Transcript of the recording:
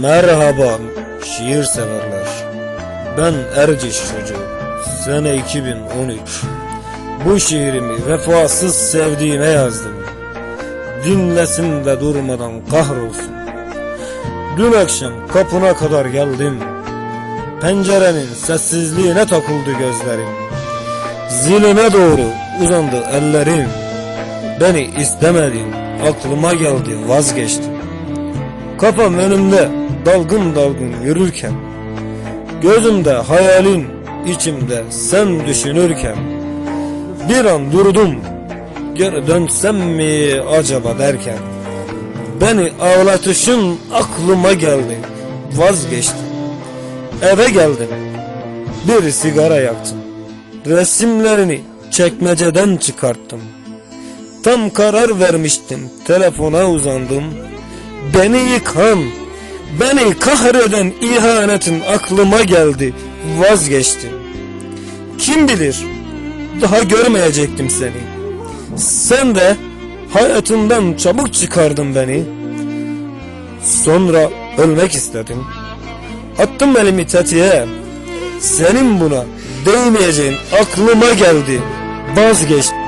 Merhaba şiir severler. Ben Erciş çocuğu. Sene 2013. Bu şiirimi vefasız sevdiğime yazdım. Dinlesin de durmadan kahrolsun. Dün akşam kapına kadar geldim. Pencerenin sessizliğine takıldı gözlerim. Ziline doğru uzandı ellerim. Beni istemedin, aklıma geldi vazgeçtim. Kafam önümde dalgın dalgın yürürken Gözümde hayalin içimde sen düşünürken Bir an durdum geri dönsem mi acaba derken Beni ağlatışın aklıma geldi vazgeçtim Eve geldim bir sigara yaktım Resimlerini çekmeceden çıkarttım Tam karar vermiştim telefona uzandım Beni yıkan, beni kahreden ihanetin aklıma geldi, vazgeçtim. Kim bilir, daha görmeyecektim seni. Sen de hayatından çabuk çıkardın beni. Sonra ölmek istedim. Attım elimi tetiğe. Senin buna değmeyeceğin aklıma geldi, vazgeçtim.